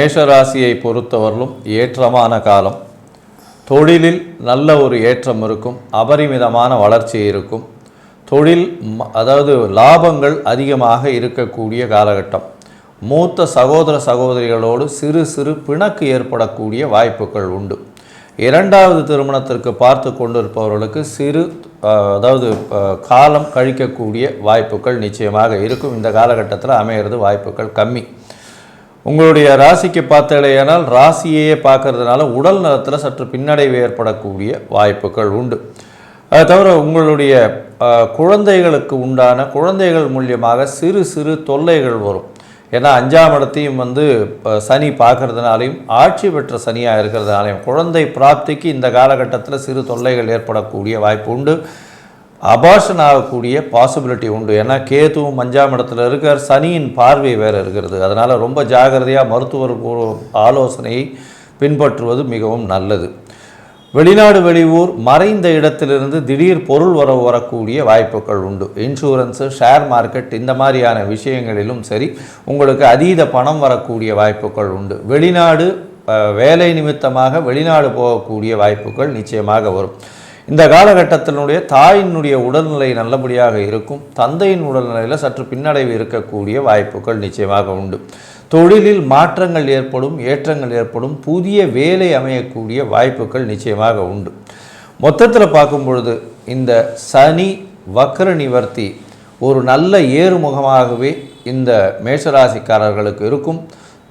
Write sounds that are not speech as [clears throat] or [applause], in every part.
மேஷராசியை பொறுத்தவரையிலும் ஏற்றமான காலம். தொழிலில் நல்ல ஒரு ஏற்றம் இருக்கும் அபரிமிதமான வளர்ச்சி இருக்கும். தொழில் அதாவது லாபங்கள் அதிகமாக இருக்கக்கூடிய காலகட்டம். மூத்த சகோதர சகோதரிகளோடு சிறு சிறு பிணக்கு ஏற்படக்கூடிய வாய்ப்புகள் உண்டு. இரண்டாவது திருமணத்திற்கு பார்த்து கொண்டிருப்பவர்களுக்கு சிறு அதாவது காலம் கழிக்கக்கூடிய வாய்ப்புகள் நிச்சயமாக இருக்கும். இந்த காலகட்டத்தில் அமையிறது வாய்ப்புகள் கம்மி. உங்களுடைய ராசிக்கு பார்த்தடையானால் ராசியையே பார்க்கறதுனால உடல் நலத்தில் சற்று பின்னடைவு ஏற்படக்கூடிய வாய்ப்புகள் உண்டு. அதை தவிர உங்களுடைய குழந்தைகளுக்கு உண்டான குழந்தைகள் மூலியமாக சிறு சிறு தொல்லைகள் வரும். ஏன்னா அஞ்சாம் இடத்தையும் வந்து சனி பார்க்கறதுனாலையும் ஆட்சி பெற்ற சனியாக இருக்கிறதுனாலையும் குழந்தை பிராப்திக்கு இந்த காலகட்டத்தில் சிறு தொல்லைகள் ஏற்படக்கூடிய வாய்ப்பு உண்டு. அபார்ஷன் ஆகக்கூடிய பாசிபிலிட்டி உண்டு. ஏன்னா கேதுவும் அஞ்சாம் இடத்துல இருக்கார் சனியின் பார்வை வேறு இருக்கிறது. அதனால் ரொம்ப ஜாகிரதையாக மருத்துவர் ஆலோசனையை பின்பற்றுவது மிகவும் நல்லது. வெளிநாடு வெளியூர் மறைந்த இடத்திலிருந்து திடீர் பொருள் வரவு வரக்கூடிய வாய்ப்புகள் உண்டு. இன்சூரன்ஸு ஷேர் மார்க்கெட் இந்த மாதிரியான விஷயங்களிலும் சரி உங்களுக்கு அதீத பணம் வரக்கூடிய வாய்ப்புகள் உண்டு. வெளிநாடு வேலை நிமித்தமாக வெளிநாடு போகக்கூடிய வாய்ப்புகள் நிச்சயமாக வரும். இந்த காலகட்டத்தினுடைய தாயினுடைய உடல்நிலை நல்லபடியாக இருக்கும். தந்தையின் உடல்நிலையில் சற்று பின்னடைவு இருக்கக்கூடிய வாய்ப்புகள் நிச்சயமாக உண்டு. தொழிலில் மாற்றங்கள் ஏற்படும் ஏற்றங்கள் ஏற்படும் புதிய வேலை அமையக்கூடிய வாய்ப்புகள் நிச்சயமாக உண்டு. மொத்தத்தில் பார்க்கும் பொழுது இந்த சனி வக்கர நிவர்த்தி ஒரு நல்ல ஏறுமுகமாகவே இந்த மேஷராசிக்காரர்களுக்கு இருக்கும்.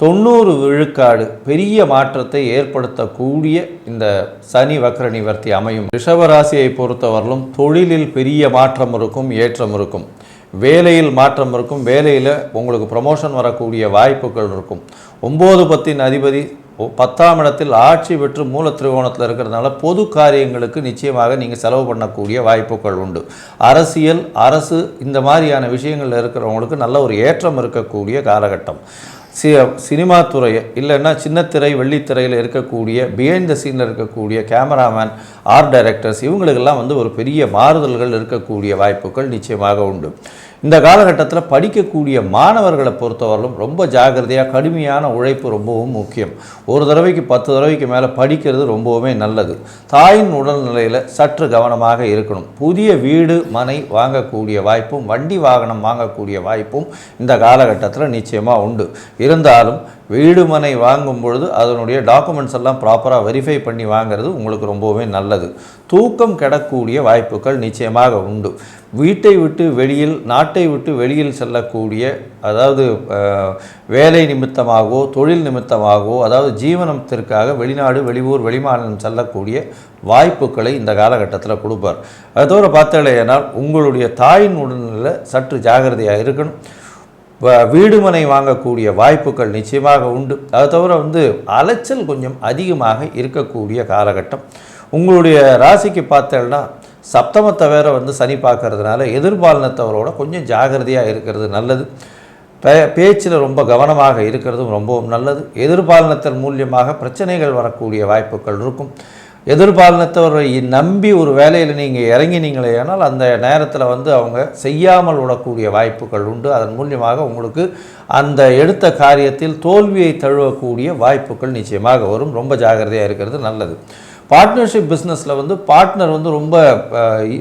தொண்ணூறு விழுக்காடு பெரிய மாற்றத்தை ஏற்படுத்தக்கூடிய இந்த சனி வக்ர நிவர்த்தி அமையும். ரிஷபராசியை பொறுத்தவரையிலும் தொழிலில் பெரிய மாற்றம் இருக்கும் ஏற்றம் இருக்கும். வேலையில் மாற்றம் இருக்கும். வேலையில் உங்களுக்கு ப்ரமோஷன் வரக்கூடிய வாய்ப்புகள் இருக்கும். ஒம்பது பத்தின் அதிபதி பத்தாம் இடத்தில் ஆட்சி பெற்று மூல திரிகோணத்தில் இருக்கிறதுனால பொது காரியங்களுக்கு நிச்சயமாக நீங்கள் செலவு பண்ணக்கூடிய வாய்ப்புகள் உண்டு. அரசியல் அரசு இந்த மாதிரியான விஷயங்களில் இருக்கிறவங்களுக்கு நல்ல ஒரு ஏற்றம் இருக்கக்கூடிய காலகட்டம். சி சினிமா துறை இல்லைன்னா சின்னத்திரை வெள்ளித்திரையில் இருக்கக்கூடிய பிஹைண்ட் த சீனில் இருக்கக்கூடிய கேமராமேன் ஆர்ட் டைரக்டர்ஸ் இவங்களுக்கெல்லாம் வந்து ஒரு பெரிய மாறுதல்கள் இருக்கக்கூடிய வாய்ப்புகள் நிச்சயமாக உண்டு. இந்த காலகட்டத்தில் படிக்கக்கூடிய மாணவர்களை பொறுத்தவரையிலும் ரொம்ப ஜாக்கிரதையாக கடுமையான உழைப்பு ரொம்பவும் முக்கியம். ஒரு தடவைக்கு பத்து தடவைக்கு மேலே படிக்கிறது ரொம்பவுமே நல்லது. தாயின் உடல்நிலையில் சற்று கவனமாக இருக்கணும். புதிய வீடு மனை வாங்கக்கூடிய வாய்ப்பும் வண்டி வாகனம் வாங்கக்கூடிய வாய்ப்பும் இந்த காலகட்டத்தில் நிச்சயமாக உண்டு. இருந்தாலும் வீடு மனை வாங்கும் பொழுது அதனுடைய டாக்குமெண்ட்ஸ் எல்லாம் ப்ராப்பராக வெரிஃபை பண்ணி வாங்குறது உங்களுக்கு ரொம்பவே நல்லது. தூக்கம் கிடக்கூடிய வாய்ப்புகள் நிச்சயமாக உண்டு. வீட்டை விட்டு வெளியில் நாட்டை விட்டு வெளியில் செல்லக்கூடிய அதாவது வேலை நிமித்தமாகவோ தொழில் நிமித்தமாகவோ அதாவது ஜீவனத்திற்காக வெளிநாடு வெளியூர் வெளிமாநிலம் செல்லக்கூடிய வாய்ப்புகளை இந்த காலகட்டத்தில் கொடுப்பார். அதோட தவிர உங்களுடைய தாயின் உடல்நிலை சற்று ஜாகிரதையாக இருக்கணும். வீடுமனை வாங்கக்கூடிய வாய்ப்புகள் நிச்சயமாக உண்டு. அது தவிர வந்து அலைச்சல் கொஞ்சம் அதிகமாக இருக்கக்கூடிய காலகட்டம். உங்களுடைய ராசிக்கு பார்த்தேன்னா சப்தமத்தை வேற வந்து சனி பார்க்கறதுனால எதிர்பாலினத்தவரோட கொஞ்சம் ஜாகிரதையாக இருக்கிறது நல்லது. பே பேச்சில் ரொம்ப கவனமாக இருக்கிறதும் ரொம்பவும் நல்லது. எதிர்பாலினத்தின் மூலியமாக பிரச்சனைகள் வரக்கூடிய வாய்ப்புகள் இருக்கும். எதிர்பாலினத்தவரை நம்பி ஒரு வேலையில் நீங்கள் இறங்கினீங்களே ஆனால் அந்த நேரத்தில் வந்து அவங்க செய்யாமல் விடக்கூடிய வாய்ப்புகள் உண்டு. அதன் மூலியமாக உங்களுக்கு அந்த எடுத்த காரியத்தில் தோல்வியை தழுவக்கூடிய வாய்ப்புகள் நிச்சயமாக வரும். ரொம்ப ஜாகிரதையாக இருக்கிறது நல்லது. பார்ட்னர்ஷிப் பிஸ்னஸில் வந்து பார்ட்னர் வந்து ரொம்ப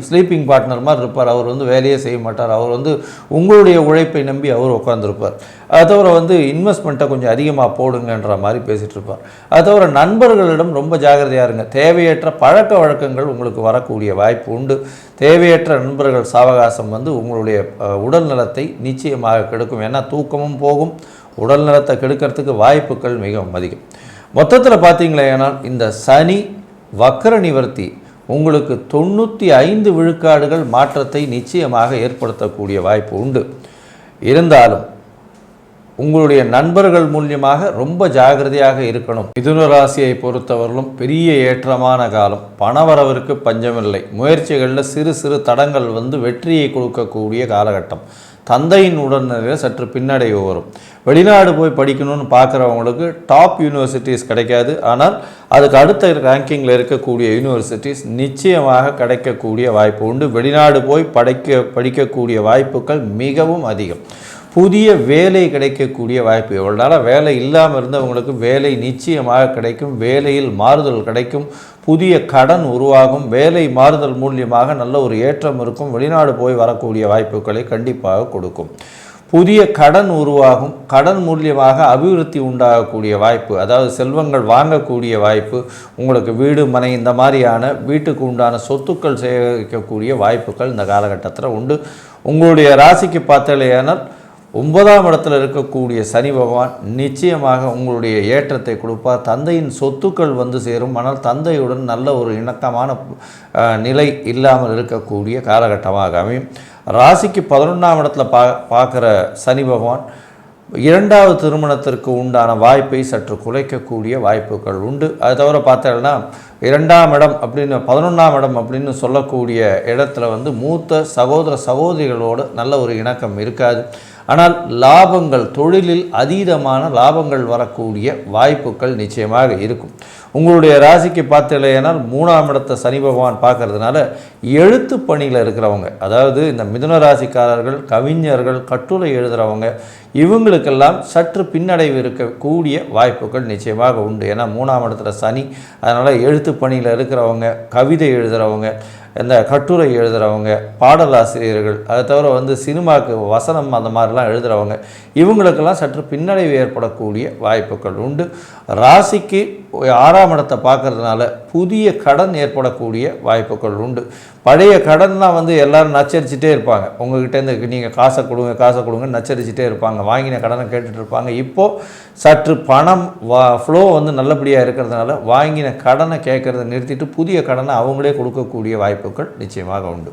ஸ்லீப்பிங் பார்ட்னர் மாதிரி இருப்பார். அவர் வந்து வேலையே செய்ய மாட்டார். அவர் வந்து உங்களுடைய உழைப்பை நம்பி அவர் உட்காந்துருப்பார் அது தவிர வந்து இன்வெஸ்ட்மெண்ட்டை கொஞ்சம் அதிகமாக போடுங்கன்ற மாதிரி பேசிகிட்டு இருப்பார். அது தவிர நண்பர்களிடம் ரொம்ப ஜாகிரதையாக இருங்க. தேவையற்ற பழக்க வழக்கங்கள் உங்களுக்கு வரக்கூடிய வாய்ப்பு உண்டு. தேவையற்ற நண்பர்கள் சாவகாசம் வந்து உங்களுடைய உடல் நலத்தை நிச்சயமாக கெடுக்கும். ஏன்னா தூக்கமும் போகும். உடல் நலத்தை கெடுக்கிறதுக்கு வாய்ப்புகள் மிகவும் அதிகம். மொத்தத்தில் பார்த்தீங்களேனால் இந்த சனி வக்கர நிவர்த்தி உங்களுக்கு தொண்ணூற்றி ஐந்து விழுக்காடுகள் மாற்றத்தை நிச்சயமாக ஏற்படுத்தக்கூடிய வாய்ப்பு உண்டு. இருந்தாலும் உங்களுடைய நண்பர்கள் மூலியமாக ரொம்ப ஜாகிரதையாக இருக்கணும். மிதுன ராசியை பொறுத்தவரையிலும் பெரிய ஏற்றமான காலம். பணவரவிற்கு பஞ்சமில்லை. முயற்சிகளில் சிறு சிறு தடங்கள் வந்து வெற்றியை கொடுக்கக்கூடிய காலகட்டம். தந்தையின் உடல்நிலையில் சற்று பின்னடைவு வரும். வெளிநாடு போய் படிக்கணும்னு பார்க்குறவங்களுக்கு டாப் யூனிவர்சிட்டிஸ் கிடைக்காது. ஆனால் அதுக்கு அடுத்த ரேங்கிங்கில் இருக்கக்கூடிய யூனிவர்சிட்டிஸ் நிச்சயமாக கிடைக்கக்கூடிய வாய்ப்பு உண்டு. வெளிநாடு போய் படைக்க படிக்கக்கூடிய வாய்ப்புகள் மிகவும் அதிகம். புதிய வேலை கிடைக்கக்கூடிய வாய்ப்பு. எவ்வளோ நாளாக வேலை இல்லாமல் இருந்தவங்களுக்கு வேலை நிச்சயமாக கிடைக்கும் வேலையில் மாறுதல் கிடைக்கும் புதிய கடன் உருவாகும் வேலை மாறுதல் மூலியமாக நல்ல ஒரு ஏற்றம் இருக்கும் வெளிநாடு போய் வரக்கூடிய வாய்ப்புகளை கண்டிப்பாக கொடுக்கும். புதிய கடன் உருவாகும் கடன் மூலியமாக அபிவிருத்தி உண்டாகக்கூடிய வாய்ப்பு அதாவது செல்வங்கள் வாங்கக்கூடிய வாய்ப்பு உங்களுக்கு வீடு மனை இந்த மாதிரியான வீட்டுக்கு உண்டான சொத்துக்கள் சேகரிக்கக்கூடிய வாய்ப்புகள் இந்த காலகட்டத்தில் உண்டு. உங்களுடைய ராசிக்கு பார்த்தலையானால் ஒன்பதாம் இடத்துல இருக்கக்கூடிய சனி பகவான் நிச்சயமாக உங்களுடைய ஏற்றத்தை கொடுப்பார். தந்தையின் சொத்துக்கள் வந்து சேரும். ஆனால் தந்தையுடன் நல்ல ஒரு இணக்கமான நிலை இல்லாமல் இருக்கக்கூடிய காலகட்டமாக அமையும். ராசிக்கு பதினொன்றாம் இடத்துல பா பார்க்குற சனி பகவான் இரண்டாவது திருமணத்திற்கு உண்டான வாய்ப்பை சற்று குலைக்கக்கூடிய வாய்ப்புகள் உண்டு. அது தவிர பார்த்தோம்னா இரண்டாம் இடம் அப்படின்னு பதினொன்றாம் இடம் அப்படின்னு சொல்லக்கூடிய இடத்துல வந்து மூத்த சகோதர சகோதரிகளோடு நல்ல ஒரு இணக்கம் இருக்காது. ஆனால் லாபங்கள் தொழிலில் அதீதமான லாபங்கள் வரக்கூடிய வாய்ப்புகள் நிச்சயமாக இருக்கும். உங்களுடைய ராசிக்கு பார்த்தீங்களேனால் மூணாம் இடத்தை சனி பகவான் பார்க்கறதுனால எழுத்து பணியில் இருக்கிறவங்க அதாவது இந்த மிதுன ராசிக்காரர்கள் கவிஞர்கள் கட்டுரை எழுதுகிறவங்க இவங்களுக்கெல்லாம் சற்று பின்னடைவு இருக்கக்கூடிய வாய்ப்புகள் நிச்சயமாக உண்டு. ஏன்னா மூணாம் இடத்துல சனி அதனால் எழுத்து பணியில் இருக்கிறவங்க கவிதை எழுதுகிறவங்க இந்த கட்டுரை எழுதுகிறவங்க பாடலாசிரியர்கள் அதை தவிர வந்து சினிமாவுக்கு வசனம் அந்த மாதிரிலாம் எழுதுகிறவங்க இவங்களுக்கெல்லாம் சற்று பின்னடைவு ஏற்படக்கூடிய வாய்ப்புகள் உண்டு. ராசிக்கு ஆறாம் இடத்தை பார்க்கறதுனால புதிய கடன் ஏற்படக்கூடிய வாய்ப்புகள் உண்டு. பழைய கடன்லாம் வந்து எல்லாரும் நச்சரிச்சுட்டே இருப்பாங்க. உங்கள்கிட்டேருந்து நீங்கள் காசை கொடுங்க காசை கொடுங்க நச்சரிச்சுட்டே இருப்பாங்க. வாங்கின கடனை கேட்டுட்டு இருப்பாங்க. இப்போது சற்று பணம் வா ஃப்ளோ வந்து நல்லபடியாக இருக்கிறதுனால வாங்கின கடனை கேட்குறத நிறுத்திட்டு புதிய கடனை அவங்களே கொடுக்கக்கூடிய வாய்ப்புகள் நிச்சயமாக உண்டு.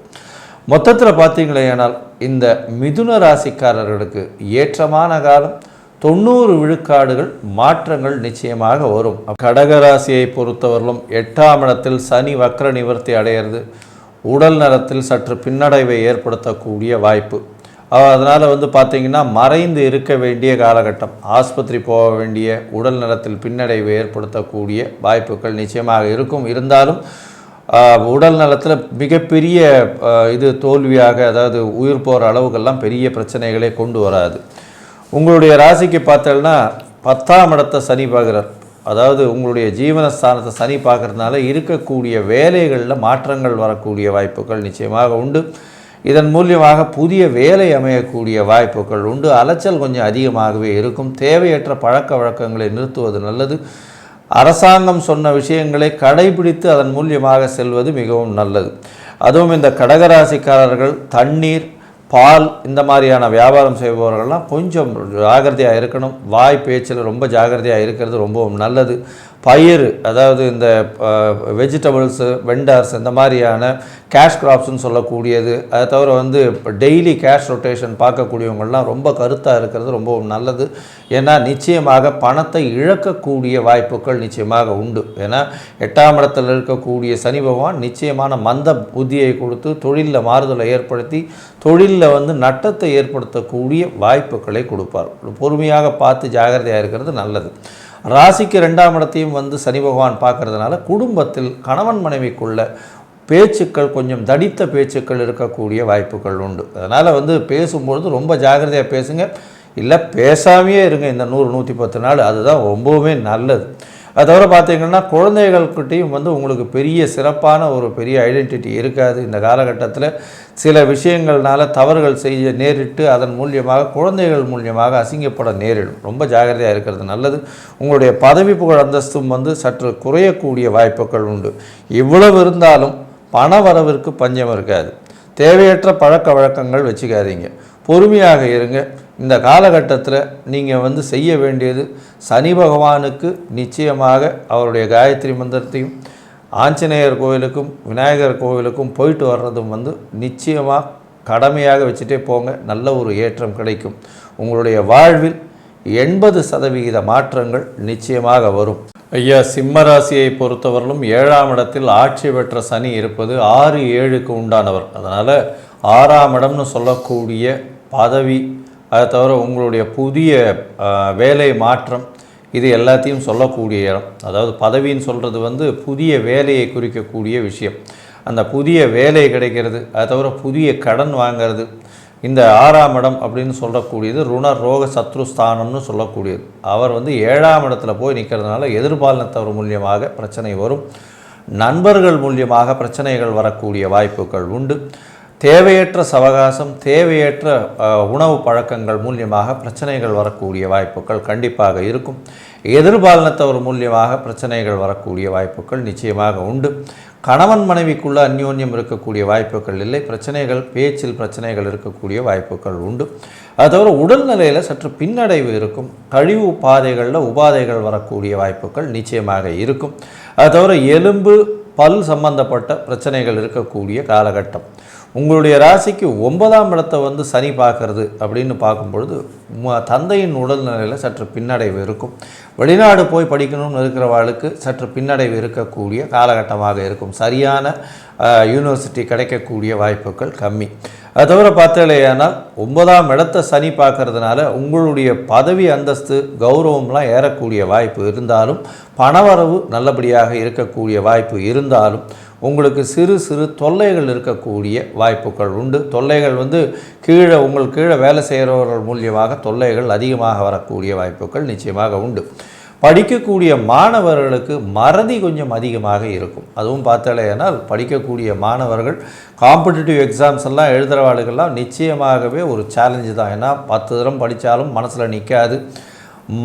மொத்தத்தில் பார்த்தீங்களேனால் இந்த மிதுன ராசிக்காரர்களுக்கு ஏற்றமான காலம் தொண்ணூறு விழுக்காடுகள் மாற்றங்கள் நிச்சயமாக வரும். கடகராசியை பொறுத்தவரையிலும் எட்டாம் இடத்தில் சனி வக்ர நிவர்த்தி அடையிறது. உடல் நலத்தில் சற்று பின்னடைவை ஏற்படுத்தக்கூடிய வாய்ப்பு. அதனால் வந்து பார்த்திங்கன்னா மறைந்து இருக்க வேண்டிய காலகட்டம் ஆஸ்பத்திரி போக வேண்டிய உடல் நலத்தில் பின்னடைவை ஏற்படுத்தக்கூடிய வாய்ப்புகள் நிச்சயமாக இருக்கும். இருந்தாலும் உடல் நலத்தில் மிகப்பெரிய இது தோல்வியாக அதாவது உயிர் போகிற அளவுக்கெல்லாம் பெரிய பிரச்சனைகளே கொண்டு வராது. உங்களுடைய ராசிக்கு பார்த்தோம்னா பத்தாம் இடத்த சனி பார்க்குறார். அதாவது உங்களுடைய ஜீவனஸ்தானத்தை சனி பார்க்கறதுனால இருக்கக்கூடிய வேலைகளில் மாற்றங்கள் வரக்கூடிய வாய்ப்புகள் நிச்சயமாக உண்டு. இதன் மூலியமாக புதிய வேலை அமையக்கூடிய வாய்ப்புகள் உண்டு. அலைச்சல் கொஞ்சம் அதிகமாகவே இருக்கும். தேவையற்ற பழக்க வழக்கங்களை நிறுத்துவது நல்லது. அரசாங்கம் சொன்ன விஷயங்களை கடைபிடித்து அதன் மூலியமாக செல்வது மிகவும் நல்லது. அதுவும் இந்த கடகராசிக்காரர்கள் தண்ணீர் பால் இந்த மாதிரியான வியாபாரம் செய்பவர்கள்லாம் கொஞ்சம் ஜாகிரதையாக இருக்கணும். வாய் பேச்சில் ரொம்ப ஜாகிரதையாக இருக்கிறது ரொம்பவும் நல்லது. பயிர் அதாவது இந்த வெஜிடபிள்ஸு வெண்டர்ஸ் இந்த மாதிரியான கேஷ் கிராப்ஸ்னு சொல்லக்கூடியது. அதை தவிர வந்து டெய்லி கேஷ் ரொட்டேஷன் பார்க்கக்கூடியவங்கள்லாம் ரொம்ப கருத்தாக இருக்கிறது ரொம்பவும் நல்லது. ஏன்னா நிச்சயமாக பணத்தை இழக்கக்கூடிய வாய்ப்புகள் நிச்சயமாக உண்டு. ஏன்னா எட்டாம் இடத்தில் இருக்கக்கூடிய சனி பகவான் நிச்சயமான மந்த புத்தியை கொடுத்து தொழிலில் மாறுதலை ஏற்படுத்தி தொழிலில் வந்து நட்டத்தை ஏற்படுத்தக்கூடிய வாய்ப்புகளை கொடுப்பார். பொறுமையாக பார்த்து ஜாகிரதையாக இருக்கிறது நல்லது. ராசிக்கு ரெண்டாம் இடத்தையும் வந்து சனி பகவான் பார்க்கறதுனால குடும்பத்தில் கணவன் மனைவிக்குள்ள பேச்சுக்கள் கொஞ்சம் தடித்த பேச்சுக்கள் இருக்கக்கூடிய வாய்ப்புகள் உண்டு. அதனால் வந்து பேசும்பொழுது ரொம்ப ஜாகிரதையாக பேசுங்க. இல்லை பேசாமையே இருங்க. இந்த நூறு நூற்றி பத்து நாள் அதுதான் ரொம்பவுமே நல்லது. அது தவிர பார்த்தீங்கன்னா குழந்தைகள்கிட்டையும் வந்து உங்களுக்கு பெரிய சிறப்பான ஒரு பெரிய ஐடென்டிட்டி இருக்காது. இந்த காலகட்டத்தில் சில விஷயங்கள்னால தவறுகள் செய்ய நேரிட்டு அதன் மூலியமாக குழந்தைகள் மூலியமாக அசிங்கப்பட நேரிடும். ரொம்ப ஜாகிரதையாக இருக்கிறது நல்லது. உங்களுடைய பதவி புகழ் அந்தஸ்தும் வந்து சற்று குறையக்கூடிய வாய்ப்புகள் உண்டு. இவ்வளவு இருந்தாலும் பண வரவிற்கு பஞ்சம் இருக்காது. தேவையற்ற பழக்க வழக்கங்கள் வச்சுக்காதீங்க. பொறுமையாக இருங்க. இந்த காலகட்டத்தில் நீங்கள் வந்து செய்ய வேண்டியது சனி பகவானுக்கு நிச்சயமாக அவருடைய காயத்ரி மந்திரத்தையும் ஆஞ்சநேயர் கோவிலுக்கும் விநாயகர் கோவிலுக்கும் போயிட்டு வர்றதும் வந்து நிச்சயமாக கடமையாக வச்சுட்டே போங்க. நல்ல ஒரு ஏற்றம் கிடைக்கும். உங்களுடைய வாழ்வில் எண்பது சதவிகித மாற்றங்கள் நிச்சயமாக வரும். ஐயா சிம்ம ராசியை பொறுத்தவரையிலும் ஏழாம் இடத்தில் ஆட்சி பெற்ற சனி இருப்பது ஆறு ஏழுக்கு உண்டானவர். அதனால் ஆறாம் இடம்னு சொல்லக்கூடிய பதவி அதை தவிர உங்களுடைய புதிய வேலை மாற்றம் இது எல்லாத்தையும் சொல்லக்கூடிய இடம். அதாவது பதவின்னு சொல்கிறது வந்து புதிய வேலையை குறிக்கக்கூடிய விஷயம். அந்த புதிய வேலை கிடைக்கிறது அதை தவிர புதிய கடன் வாங்கிறது இந்த ஆறாம் இடம் அப்படின்னு சொல்லக்கூடியது ருண ரோக சத்ருஸ்தானம்னு சொல்லக்கூடியது. அவர் வந்து ஏழாம் இடத்துல போய் நிற்கிறதுனால எதிர்பாலினத்தவர் மூலியமாக பிரச்சனை வரும். நண்பர்கள் மூலியமாக பிரச்சனைகள் வரக்கூடிய வாய்ப்புகள் உண்டு. தேவையற்ற சவகாசம் தேவையற்ற உணவு பழக்கங்கள் மூலியமாக பிரச்சனைகள் வரக்கூடிய வாய்ப்புகள் கண்டிப்பாக இருக்கும். எதிர்பாலனத்தவர் மூலியமாக பிரச்சனைகள் வரக்கூடிய வாய்ப்புகள் நிச்சயமாக உண்டு. கணவன் மனைவிக்குள்ள அந்யோன்யம் இருக்கக்கூடிய வாய்ப்புகள் இல்லை. பிரச்சனைகள் பேச்சில் பிரச்சனைகள் இருக்கக்கூடிய வாய்ப்புகள் உண்டு. அது தவிர உடல்நிலையில் சற்று பின்னடைவு இருக்கும். கழிவு பாதைகளில் உபாதைகள் வரக்கூடிய வாய்ப்புகள் நிச்சயமாக இருக்கும். அது தவிர எலும்பு பல் சம்பந்தப்பட்ட பிரச்சனைகள் இருக்கக்கூடிய காலகட்டம். உங்களுடைய ராசிக்கு ஒன்பதாம் இடத்தை வந்து சனி பார்க்கறது அப்படின்னு பார்க்கும்பொழுது தந்தையின் உடல்நிலையில் சற்று பின்னடைவு இருக்கும். வெளிநாடு போய் படிக்கணும்னு இருக்கிறவாளுக்கு சற்று பின்னடைவு இருக்கக்கூடிய காலகட்டமாக இருக்கும். சரியான யூனிவர்சிட்டி கிடைக்கக்கூடிய வாய்ப்புகள் கம்மி. அது தவிர பார்த்தாலேயானால் ஒன்பதாம் இடத்தை சனி பார்க்கறதுனால உங்களுடைய பதவி அந்தஸ்து கௌரவம்லாம் ஏறக்கூடிய வாய்ப்பு இருந்தாலும் பணவரவு நல்லபடியாக இருக்கக்கூடிய வாய்ப்பு இருந்தாலும் உங்களுக்கு சிறு சிறு தொல்லைகள் இருக்கக்கூடிய வாய்ப்புகள் உண்டு. தொல்லைகள் வந்து கீழே உங்கள் கீழே வேலை செய்கிறவர்கள் மூலியமாக தொல்லைகள் அதிகமாக வரக்கூடிய வாய்ப்புகள் நிச்சயமாக உண்டு. படிக்கக்கூடிய மாணவர்களுக்கு மறதி கொஞ்சம் அதிகமாக இருக்கும். அதுவும் பார்த்தாலேனால் படிக்கக்கூடிய மாணவர்கள் காம்படிட்டிவ் எக்ஸாம்ஸ் எல்லாம் எழுதுகிறவாளுக்கெல்லாம் நிச்சயமாகவே ஒரு சேலஞ்சு தான். ஏன்னா பத்து தரம் படித்தாலும் மனசில் நிற்காது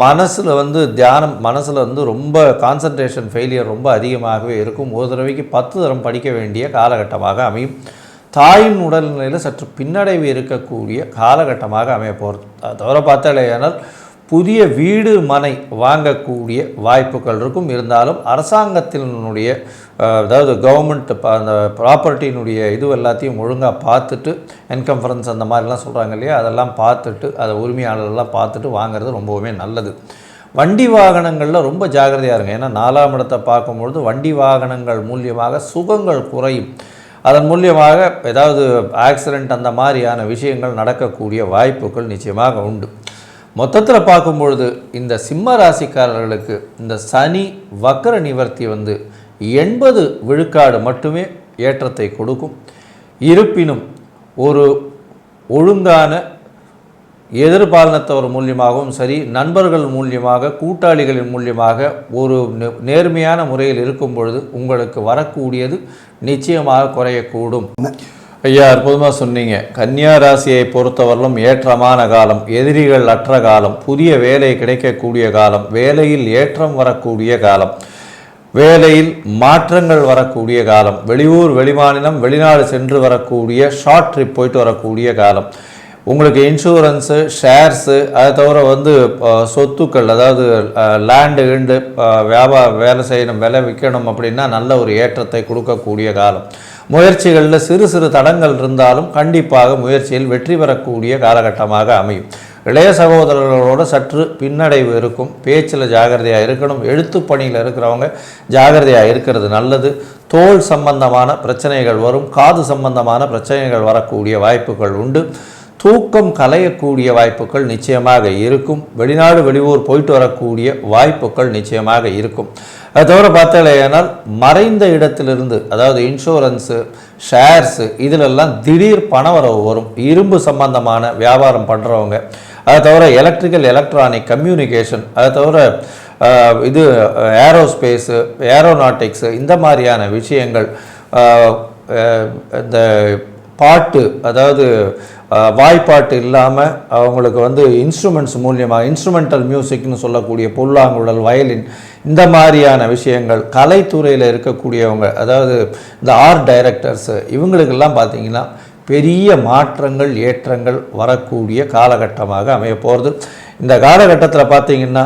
மனசில் வந்து தியானம் மனசில் வந்து ரொம்ப கான்சன்ட்ரேஷன் ஃபெயிலியர் ரொம்ப அதிகமாகவே இருக்கும். ஒரு தடவைக்கு பத்து தரம் படிக்க வேண்டிய காலகட்டமாக அமையும். தாயின் உடல்நிலையில் சற்று பின்னடைவு இருக்கக்கூடிய காலகட்டமாக அமைய போகிறது தவிர பார்த்தாலேயானால் புதிய வீடு மனை வாங்கக்கூடிய வாய்ப்புகள் இருக்கும். இருந்தாலும் அரசாங்கத்தினுடைய அதாவது கவர்மெண்ட் அந்த ப்ராப்பர்ட்டியினுடைய இது எல்லாத்தையும் ஒழுங்காக பார்த்துட்டு என்கம்ஃபரன்ஸ் அந்த மாதிரிலாம் சொல்கிறாங்க இல்லையா? அதெல்லாம் பார்த்துட்டு அதை உரிமையாளர்கள்லாம் பார்த்துட்டு வாங்குறது ரொம்பவுமே நல்லது. வண்டி வாகனங்களில் ரொம்ப ஜாக்கிரதையாக இருங்க. ஏன்னா நாலாம் இடத்தை பார்க்கும்பொழுது வண்டி வாகனங்கள் மூலியமாக சுகங்கள் குறையும். அதன் மூலியமாக ஏதாவது ஆக்சிடெண்ட் அந்த மாதிரியான விஷயங்கள் நடக்கக்கூடிய வாய்ப்புகள் நிச்சயமாக உண்டு. மொத்தத்தில் பார்க்கும்பொழுது இந்த சிம்ம ராசிக்காரர்களுக்கு இந்த சனி வக்கர நிவர்த்தி வந்து எண்பது விழுக்காடு மட்டுமே ஏற்றத்தை கொடுக்கும். இருப்பினும் ஒரு ஒழுங்கான எதிர்பாலனத்தவர் மூலியமாகவும் சரி நண்பர்கள் மூலியமாக கூட்டாளிகளின் மூலியமாக ஒரு நே- நேர்மையான முறையில் இருக்கும் பொழுது உங்களுக்கு வரக்கூடியது நிச்சயமாக குறையக்கூடும். ஐயா அற்புதமாக சொன்னீங்க. கன்னியா ராசியை பொறுத்தவரையிலும் ஏற்றமான காலம் எதிரிகள் அற்ற காலம் புதிய வேலை கிடைக்கக்கூடிய காலம் வேலையில் ஏற்றம் வரக்கூடிய காலம் வேலையில் மாற்றங்கள் வரக்கூடிய காலம் வெளியூர் வெளிமாநிலம் வெளிநாடு சென்று வரக்கூடிய ஷார்ட் ட்ரிப் போயிட்டு வரக்கூடிய காலம். உங்களுக்கு இன்சூரன்ஸு ஷேர்ஸு அதை தவிர வந்து சொத்துக்கள் அதாவது லேண்டு கிண்டு வியாபார வேலை செய்யணும் விலை விற்கணும் அப்படின்னா நல்ல ஒரு ஏற்றத்தை கொடுக்கக்கூடிய காலம். முயற்சிகளில் சிறு சிறு தடங்கள் இருந்தாலும் கண்டிப்பாக முயற்சியில் வெற்றி பெறக்கூடிய காலகட்டமாக அமையும். இளைய சகோதரர்களோட சற்று பின்னடைவு இருக்கும். பேச்சில் ஜாகிரதையாக இருக்கணும். எழுத்து பணியில் இருக்கிறவங்க ஜாகிரதையாக இருக்கிறது நல்லது. தோல் சம்பந்தமான பிரச்சனைகள் வரும். காது சம்பந்தமான பிரச்சனைகள் வரக்கூடிய வாய்ப்புகள் உண்டு. தூக்கம் கலையக்கூடிய வாய்ப்புகள் நிச்சயமாக இருக்கும். வெளிநாடு வெளியூர் போயிட்டு வரக்கூடிய வாய்ப்புகள் நிச்சயமாக இருக்கும். அது தவிர பார்த்தாலேயானால் மறைந்த இடத்திலிருந்து அதாவது இன்சூரன்ஸு ஷேர்ஸு இதிலெல்லாம் திடீர் பணவரவு வரும். இரும்பு சம்பந்தமான வியாபாரம் பண்ணுறவங்க அதை தவிர எலக்ட்ரிக்கல் எலக்ட்ரானிக் கம்யூனிகேஷன் அதை தவிர இது ஏரோஸ்பேஸு ஏரோநாட்டிக்ஸு இந்த மாதிரியான விஷயங்கள் இந்த பாட்டு அதாவது வாய்ப்பாட்டு இல்லாமல் அவங்களுக்கு வந்து இன்ஸ்ட்ருமெண்ட்ஸ் மூலியமாக இன்ஸ்ட்ருமெண்டல் மியூசிக்னு சொல்லக்கூடிய புல்லாங்குழல் வயலின் இந்த மாதிரியான விஷயங்கள் கலைத்துறையில் இருக்கக்கூடியவங்க அதாவது இந்த ஆர்ட் டைரக்டர்ஸு இவங்களுக்கெல்லாம் பார்த்தீங்கன்னா பெரிய மாற்றங்கள் ஏற்றங்கள் வரக்கூடிய காலகட்டமாக அமைய போகிறது இந்த காலகட்டத்தில் பார்த்தீங்கன்னா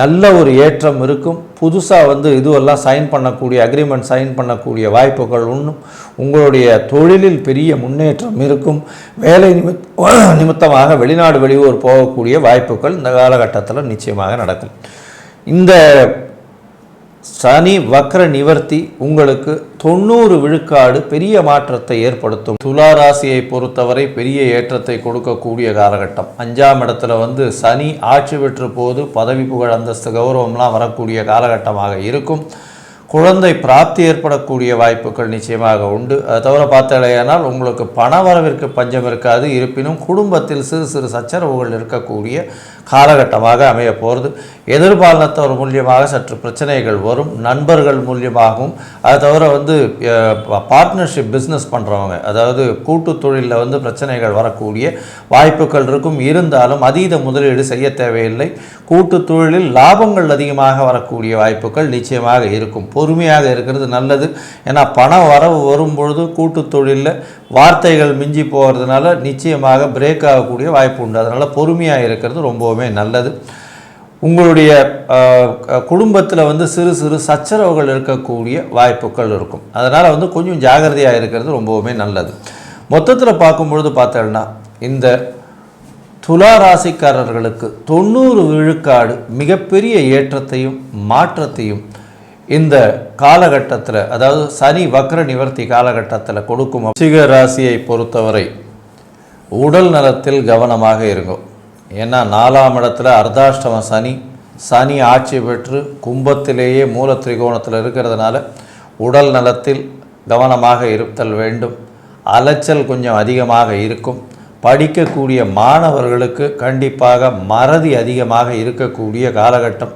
நல்ல ஒரு ஏற்றம் இருக்கும். புதுசாக வந்து இதுவெல்லாம் சைன் பண்ணக்கூடிய அக்ரிமெண்ட் சைன் பண்ணக்கூடிய வாய்ப்புகள் இன்னும் உங்களுடைய தொழிலில் பெரிய முன்னேற்றம் இருக்கும். வேலை நிமித் [clears throat] நிமித்தமாக வெளிநாடு வெளியூர் போகக்கூடிய வாய்ப்புகள் இந்த காலகட்டத்தில் நிச்சயமாக நடக்கும். இந்த சனி வக்ர நிவர்த்தி உங்களுக்கு தொண்ணூறு விழுக்காடு பெரிய மாற்றத்தை ஏற்படுத்தும். துலா ராசியை பொறுத்தவரை பெரிய ஏற்றத்தை கொடுக்கக்கூடிய காலகட்டம். அஞ்சாம் இடத்துல வந்து சனி ஆட்சி பெற்ற போது பதவி புகழ் அந்தஸ்து கௌரவம்லாம் வரக்கூடிய காலகட்டமாக இருக்கும். குழந்தை பிராப்தி ஏற்படக்கூடிய வாய்ப்புகள் நிச்சயமாக உண்டு. அது தவிர பார்த்தாலேயானால் உங்களுக்கு பண வரவிற்கு பஞ்சம் இருக்காது. இருப்பினும் குடும்பத்தில் சிறு சிறு சச்சரவுகள் இருக்கக்கூடிய காலகட்டமாக அமைய போகிறது எதிர்பாலனத்தவர் மூலியமாக சற்று பிரச்சனைகள் வரும். நண்பர்கள் மூலியமாகவும். அது தவிர வந்து பார்ட்னர்ஷிப் பிஸ்னஸ் பண்ணுறவங்க அதாவது கூட்டு தொழிலில் வந்து பிரச்சனைகள் வரக்கூடிய வாய்ப்புகள் இருக்கும். இருந்தாலும் அதீத முதலீடு செய்ய தேவையில்லை. கூட்டு தொழிலில் லாபங்கள் அதிகமாக வரக்கூடிய வாய்ப்புகள் நிச்சயமாக இருக்கும். பொறுமையாக இருக்கிறது நல்லது. ஏன்னா பண வரவு வரும் பொழுது கூட்டு தொழிலில் வார்த்தைகள் மிஞ்சி போகிறதுனால நிச்சயமாக பிரேக் ஆகக்கூடிய வாய்ப்பு உண்டு. அதனால் பொறுமையாக இருக்கிறது ரொம்பவுமே நல்லது. உங்களுடைய குடும்பத்தில் வந்து சிறு சிறு சச்சரவுகள் இருக்கக்கூடிய வாய்ப்புகள் இருக்கும். அதனால் வந்து கொஞ்சம் ஜாகிரதையாக இருக்கிறது ரொம்பவுமே நல்லது. மொத்தத்தில் பார்க்கும்பொழுது பார்த்தோம்னா இந்த துலா ராசிக்காரர்களுக்கு தொண்ணூறு விழுக்காடு மிகப்பெரிய ஏற்றத்தையும் மாற்றத்தையும் இந்த காலகட்டத்தில் அதாவது சனி வக்ர நிவர்த்தி காலகட்டத்தில் கொடுக்கும் சிக ராசியை பொறுத்தவரை உடல் நலத்தில் கவனமாக இருக்கும் ஏன்னா நாலாம் இடத்துல அர்த்தாஷ்டம சனி சனி ஆட்சி பெற்று கும்பத்திலேயே மூல திரிகோணத்தில் இருக்கிறதுனால உடல் நலத்தில் கவனமாக இருத்தல் வேண்டும். அலைச்சல் கொஞ்சம் அதிகமாக இருக்கும். படிக்கக்கூடிய மாணவர்களுக்கு கண்டிப்பாக மறதி அதிகமாக இருக்கக்கூடிய காலகட்டம்.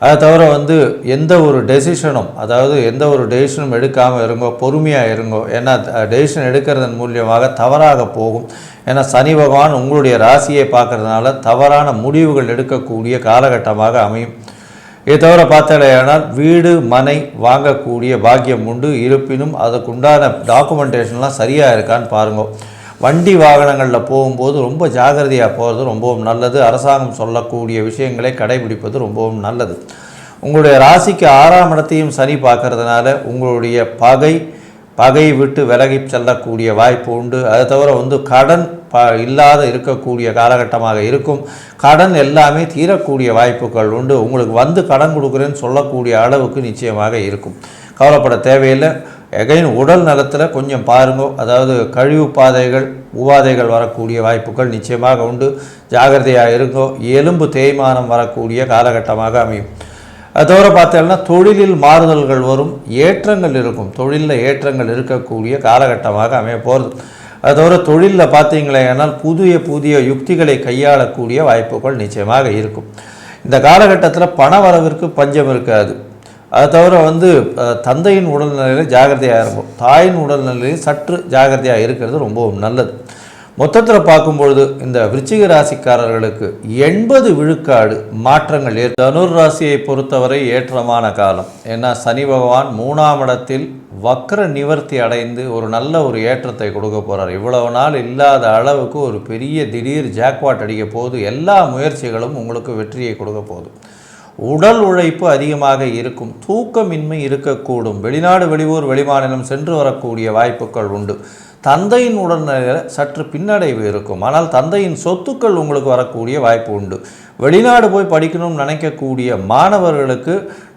அதை தவிர வந்து எந்த ஒரு டெசிஷனும் அதாவது எந்த ஒரு டெசிஷனும் எடுக்காமல் இருங்கோ பொறுமையாக இருங்கோ ஏன்னா டெசிஷன் எடுக்கிறதன் மூலியமாக தவறாக போகும். ஏன்னா சனி பகவான் உங்களுடைய ராசியை பார்க்கறதுனால தவறான முடிவுகள் எடுக்கக்கூடிய காலகட்டமாக அமையும். இதை தவிர பார்த்தாலேயானால் வீடு மனை வாங்கக்கூடிய பாக்கியம் உண்டு. இருப்பினும் அதுக்குண்டான டாக்குமெண்டேஷன்லாம் சரியாக இருக்கான்னு பாருங்கள் வண்டி வாகனங்களில் போகும்போது ரொம்ப ஜாகிரதையாக போகிறது ரொம்பவும் நல்லது. அரசாங்கம் சொல்லக்கூடிய விஷயங்களை கடைபிடிப்பது ரொம்பவும் நல்லது. உங்களுடைய ராசிக்கு ஆறாம் இடத்தையும் சனி பார்க்கறதுனால உங்களுடைய பகை பகை விட்டு விலகி செல்லக்கூடிய வாய்ப்பு உண்டு. அதை தவிர வந்து கடன் ப இல்லாத இருக்கக்கூடிய காலகட்டமாக இருக்கும். கடன் எல்லாமே தீரக்கூடிய வாய்ப்புகள் உண்டு. உங்களுக்கு வந்து கடன் கொடுக்குறேன்னு சொல்லக்கூடிய அளவுக்கு நிச்சயமாக இருக்கும். கவலைப்பட தேவையில்லை. எகைன் உடல் நலத்தில் கொஞ்சம் பாருங்க. அதாவது கழிவு பாதைகள் உபாதைகள் வரக்கூடிய வாய்ப்புகள் நிச்சயமாக உண்டு. ஜாகிரதையாக இருங்கோ. எலும்பு தேய்மானம் வரக்கூடிய காலகட்டமாக அமையும். அது தவிர பார்த்தோம்னா தொழிலில் மாறுதல்கள் வரும். ஏற்றங்கள் இருக்கும். தொழிலில் ஏற்றங்கள் இருக்கக்கூடிய காலகட்டமாக அமைய போகிறது அது தவிர தொழிலில் பார்த்தீங்களேனால் புதிய புதிய யுக்திகளை கையாளக்கூடிய வாய்ப்புகள் நிச்சயமாக இருக்கும். இந்த காலகட்டத்தில் பண வரவிற்கு பஞ்சம் இருக்காது. அதை தவிர வந்து தந்தையின் உடல்நிலையில் ஜாகிரதையாக இருக்கும் தாயின் உடல்நிலையில் சற்று ஜாகிரதையாக இருக்கிறது ரொம்பவும் நல்லது. மொத்தத்தில் பார்க்கும்பொழுது இந்த விருச்சிக ராசிக்காரர்களுக்கு எண்பது விழுக்காடு மாற்றங்கள் ஏற் தனுர் ராசியை பொறுத்தவரை ஏற்றமான காலம். ஏன்னா சனி பகவான் மூணாம் இடத்தில் வக்ர நிவர்த்தி அடைந்து ஒரு நல்ல ஒரு ஏற்றத்தை கொடுக்க போகிறார் இவ்வளவு நாள் இல்லாத அளவுக்கு ஒரு பெரிய திடீர் ஜாக்வாட் அடிக்க போது எல்லா முயற்சிகளும் உங்களுக்கு வெற்றியை கொடுக்க போகுது. உடல் உழைப்பு அதிகமாக இருக்கும் தூக்கமின்மை இருக்கக்கூடும். வெளிநாடு வெளியூர் வெளிமாநிலம் சென்று வரக்கூடிய வாய்ப்புகள் உண்டு. தந்தையின் உடல்நிலையில் சற்று பின்னடைவு இருக்கும். ஆனால் தந்தையின் சொத்துக்கள் உங்களுக்கு வரக்கூடிய வாய்ப்பு உண்டு. வெளிநாடு போய் படிக்கணும்னு நினைக்கக்கூடிய மாணவர்களுக்கு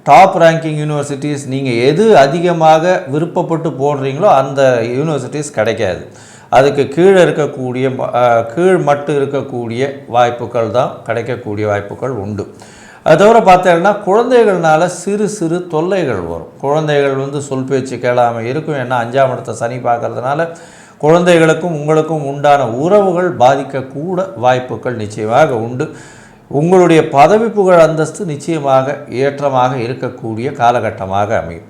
டாப் ரேங்கிங் யூனிவர்சிட்டிஸ் நீங்கள் எது அதிகமாக விருப்பப்பட்டு போடுறீங்களோ அந்த யூனிவர்சிட்டிஸ் கிடைக்காது. அதுக்கு கீழே இருக்கக்கூடிய கீழ் மட்டு இருக்கக்கூடிய வாய்ப்புகள் தான் கிடைக்கக்கூடிய வாய்ப்புகள் உண்டு. அது தவிர பார்த்தீங்கன்னா குழந்தைகள்னால சிறு சிறு தொல்லைகள் வரும். குழந்தைகள் வந்து சொல் பேச்சு கேளாமல் இருக்கும். ஏன்னா அஞ்சாம் இடத்தை சனி பார்க்கறதுனால குழந்தைகளுக்கும் உங்களுக்கும் உண்டான உறவுகள் பாதிக்கக்கூட வாய்ப்புகள் நிச்சயமாக உண்டு. உங்களுடைய பதவி புகழ் அந்தஸ்து நிச்சயமாக ஏற்றமாக இருக்கக்கூடிய காலகட்டமாக அமையும்.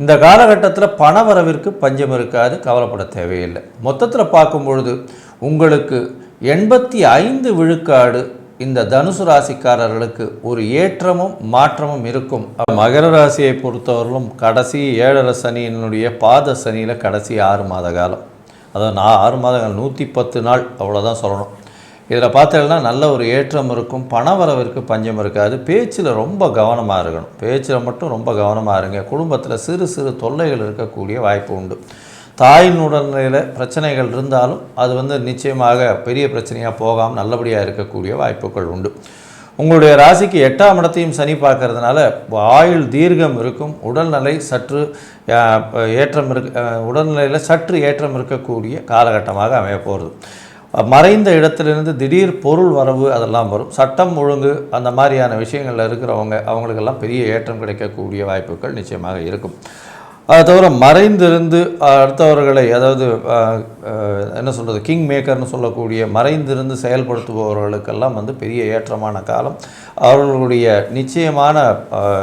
இந்த காலகட்டத்தில் பண வரவிற்கு பஞ்சம் இருக்காது கவலைப்பட தேவையில்லை. மொத்தத்தில் பார்க்கும் பொழுது உங்களுக்கு எண்பத்தி ஐந்து விழுக்காடு இந்த தனுசு ராசிக்காரர்களுக்கு ஒரு ஏற்றமும் மாற்றமும் இருக்கும். மகர ராசியை பொறுத்தவரையிலும் கடைசி ஏழரை சனியினுடைய பாத சனியில் கடைசி ஆறு மாத காலம். அதாவது நான் ஆறு மாதங்கள் நூற்றி பத்து நாள் அவ்வளோதான் சொல்லணும். இதில் பார்த்தீங்கன்னா நல்ல ஒரு ஏற்றம் இருக்கும். பணவரவிற்கு பஞ்சம் இருக்காது. பேச்சில் ரொம்ப கவனமாக இருக்கணும். பேச்சில் மட்டும் ரொம்ப கவனமாக இருங்க. குடும்பத்தில் சிறு சிறு தொல்லைகள் இருக்கக்கூடிய வாய்ப்பு உண்டு. தாயின் உடல்நிலையில் பிரச்சனைகள் இருந்தாலும் அது வந்து நிச்சயமாக பெரிய பிரச்சனையாக போகாமல் நல்லபடியாக இருக்கக்கூடிய வாய்ப்புகள் உண்டு. உங்களுடைய ராசிக்கு எட்டாம் இடத்தையும் சனி பார்க்கறதுனால ஆயுள் தீர்க்கம் இருக்கும் உடல்நிலை சற்று ஏற்றம் இருக்க உடல்நிலையில் சற்று ஏற்றம் இருக்கக்கூடிய காலகட்டமாக அமைய போகிறது மறைந்த இடத்திலிருந்து திடீர் பொருள் வரவு அதெல்லாம் வரும். சட்டம் ஒழுங்கு அந்த மாதிரியான விஷயங்களில் இருக்கிறவங்க அவங்களுக்கெல்லாம் பெரிய ஏற்றம் கிடைக்கக்கூடிய வாய்ப்புகள் நிச்சயமாக இருக்கும். அதை தவிர மறைந்திருந்து அடுத்தவர்களை அதாவது என்ன சொல்கிறது கிங் மேக்கர்னு சொல்லக்கூடிய மறைந்திருந்து செயல்படுத்துபவர்களுக்கெல்லாம் வந்து பெரிய ஏற்றமான காலம். அவர்களுடைய நிச்சயமான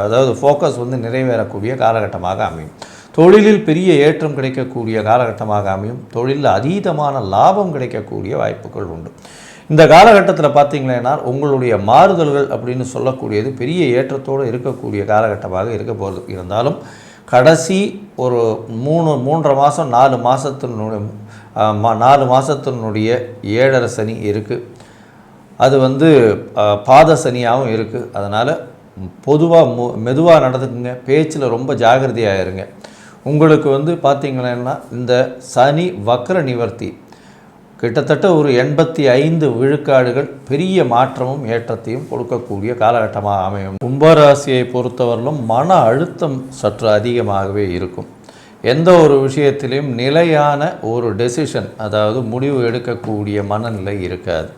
அதாவது ஃபோக்கஸ் வந்து நிறைவேறக்கூடிய காலகட்டமாக அமையும். தொழிலில் பெரிய ஏற்றம் கிடைக்கக்கூடிய காலகட்டமாக அமையும். தொழிலில் அதீதமான லாபம் கிடைக்கக்கூடிய வாய்ப்புகள் உண்டு. இந்த காலகட்டத்தில் பார்த்தீங்கன்னா உங்களுடைய மாறுதல்கள் அப்படின்னு சொல்லக்கூடியது பெரிய ஏற்றத்தோடு இருக்கக்கூடிய காலகட்டமாக இருக்க போகிறது இருந்தாலும் கடைசி ஒரு மூணு மூன்றரை மாதம் நாலு மாதத்தினுடைய நாலு மாதத்தினுடைய ஏழரை சனி இருக்குது அது வந்து பாத சனியாகவும் இருக்குது அதனால் பொதுவாக மு மெதுவாக நடந்துக்குங்க. பேச்சில் ரொம்ப ஜாகிரதையாக இருங்க. உங்களுக்கு வந்து பார்த்தீங்கன்னா இந்த சனி வக்ர நிவர்த்தி கிட்டத்தட்ட ஒரு எண்பத்தி ஐந்து விழுக்காடுகள் பெரிய மாற்றமும் ஏற்றத்தையும் கொடுக்கக்கூடிய காலகட்டமாக அமையும். கும்பராசியை பொறுத்தவரையிலும் மன அழுத்தம் சற்று அதிகமாகவே இருக்கும். எந்த ஒரு விஷயத்திலையும் நிலையான ஒரு டெசிஷன் அதாவது முடிவு எடுக்கக்கூடிய மனநிலை இருக்காது.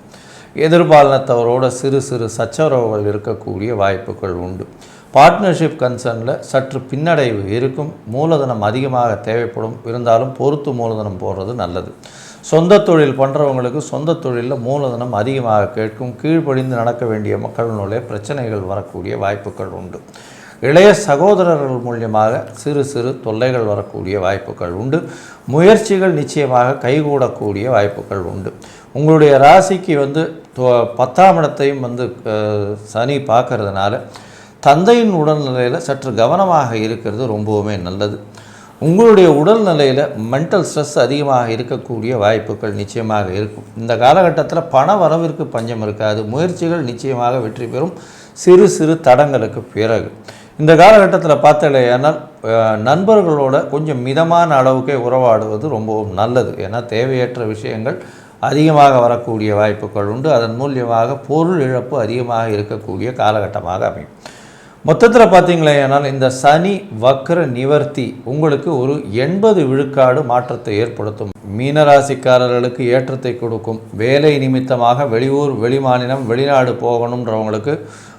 எதிர்பாலனத்தவரோட சிறு சிறு சச்சரவுகள் இருக்கக்கூடிய வாய்ப்புகள் உண்டு. பார்ட்னர்ஷிப் கன்சர்னில் சற்று பின்னடைவு இருக்கும். மூலதனம் அதிகமாக தேவைப்படும். இருந்தாலும் பொறுத்து மூலதனம் போடுறது நல்லது. சொந்த தொழில் பண்ணுறவங்களுக்கு சொந்த தொழிலில் மூலதனம் அதிகமாக கேட்கும் கீழ்ப்படிந்து நடக்க வேண்டிய மக்களினுடைய பிரச்சனைகள் வரக்கூடிய வாய்ப்புகள் உண்டு. இளைய சகோதரர்கள் மூலியமாக சிறு சிறு தொல்லைகள் வரக்கூடிய வாய்ப்புகள் உண்டு. முயற்சிகள் நிச்சயமாக கைகூடக்கூடிய வாய்ப்புகள் உண்டு. உங்களுடைய ராசிக்கு வந்து தொ- பத்தாம் இடத்தையும் வந்து சனி பார்க்கறதுனால தந்தையின் உடல்நிலையில் சற்று கவனமாக இருக்கிறது ரொம்பவுமே நல்லது. உங்களுடைய உடல்நிலையில் மென்டல் ஸ்ட்ரெஸ் அதிகமாக இருக்கக்கூடிய வாய்ப்புகள் நிச்சயமாக இருக்கும். இந்த காலகட்டத்தில் பண வரவிற்கு பஞ்சம் இருக்காது. முயற்சிகள் நிச்சயமாக வெற்றி பெறும். சிறு சிறு தடங்களுக்கு பிறகு. இந்த காலகட்டத்தில் பார்த்தலையானால் நண்பர்களோட கொஞ்சம் மிதமான அளவுக்கே உறவாடுவது ரொம்பவும் நல்லது. ஏன்னா தேவையற்ற விஷயங்கள் அதிகமாக வரக்கூடிய வாய்ப்புகள் உண்டு. அதன் மூலியமாக பொருள் இழப்பு அதிகமாக இருக்கக்கூடிய காலகட்டமாக அமையும். மொத்தத்தில் பார்த்தீங்களேனால் இந்த சனி வக்ர நிவர்த்தி உங்களுக்கு ஒரு எண்பது விழுக்காடு மாற்றத்தை ஏற்படுத்தும். மீனராசிக்காரர்களுக்கு ஏற்றத்தை கொடுக்கும். வேலை நிமித்தமாக வெளியூர் வெளிமாநிலம் வெளிநாடு போகணுன்றவங்களுக்கு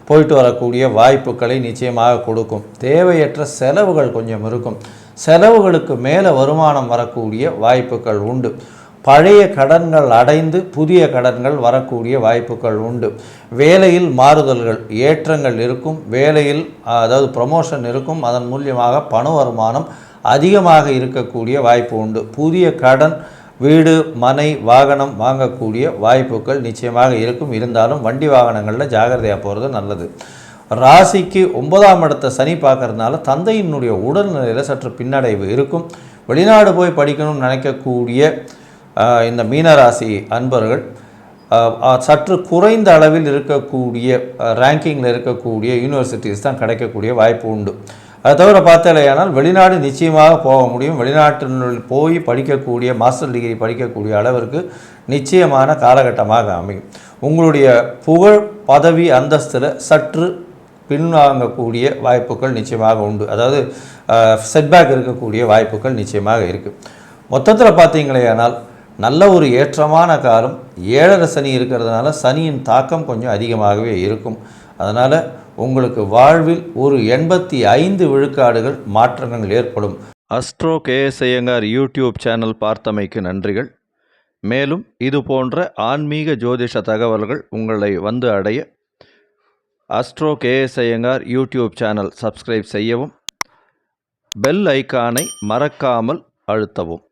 போயிட்டு வரக்கூடிய வாய்ப்புகளை நிச்சயமாக கொடுக்கும். தேவையற்ற செலவுகள் கொஞ்சம் இருக்கும். செலவுகளுக்கு மேலே வருமானம் வரக்கூடிய வாய்ப்புகள் உண்டு. பழைய கடன்கள் அடைந்து புதிய கடன்கள் வரக்கூடிய வாய்ப்புகள் உண்டு. வேலையில் மாறுதல்கள் ஏற்றங்கள் இருக்கும். வேலையில் அதாவது ப்ரமோஷன் இருக்கும். அதன் மூலியமாக பண வருமானம் அதிகமாக இருக்கக்கூடிய வாய்ப்பு உண்டு. புதிய கடன் வீடு மனை வாகனம் வாங்கக்கூடிய வாய்ப்புகள் நிச்சயமாக இருக்கும். இருந்தாலும் வண்டி வாகனங்களில் ஜாகிரதையாக போகிறது நல்லது. ராசிக்கு ஒன்பதாம் இடத்தை சனி பார்க்கறதுனால தந்தையினுடைய உடல்நிலையில் சற்று பின்னடைவு இருக்கும். வெளிநாடு போய் படிக்கணும்னு நினைக்கக்கூடிய இந்த மீனராசி அன்பர்கள் சற்று குறைந்த அளவில் இருக்கக்கூடிய ரேங்கிங்கில் இருக்கக்கூடிய யூனிவர்சிட்டிஸ் தான் கிடைக்கக்கூடிய வாய்ப்பு உண்டு. அதை தவிர பார்த்தாலேயானால் வெளிநாடு நிச்சயமாக போக முடியும். வெளிநாட்டினுள் போய் படிக்கக்கூடிய மாஸ்டர் டிகிரி படிக்கக்கூடிய அளவிற்கு நிச்சயமான காலகட்டமாக அமையும். உங்களுடைய புகழ் பதவி அந்தஸ்தில் சற்று பின்வாங்கக்கூடிய வாய்ப்புகள் நிச்சயமாக உண்டு. அதாவது செட்பேக் இருக்கக்கூடிய வாய்ப்புகள் நிச்சயமாக இருக்குது மொத்தத்தில் பார்த்தீங்களேயானால் நல்ல ஒரு ஏற்றமான காலம். ஏழரை சனி இருக்கிறதுனால சனியின் தாக்கம் கொஞ்சம் அதிகமாகவே இருக்கும். அதனால் உங்களுக்கு வாழ்வில் ஒரு எண்பத்தி ஐந்து விழுக்காடுகள் மாற்றங்கள் ஏற்படும். அஸ்ட்ரோ கேஎஸ்ஐயங்கார் யூடியூப் சேனல் பார்த்தமைக்கு நன்றிகள். மேலும் இது போன்ற ஆன்மீக ஜோதிஷ தகவல்கள் உங்களை வந்து அடைய astro K S Iyengar YouTube channel subscribe செய்யவும் பெல் ஐகானை மறக்காமல் அழுத்தவும்.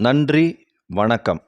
நன்றி வணக்கம்.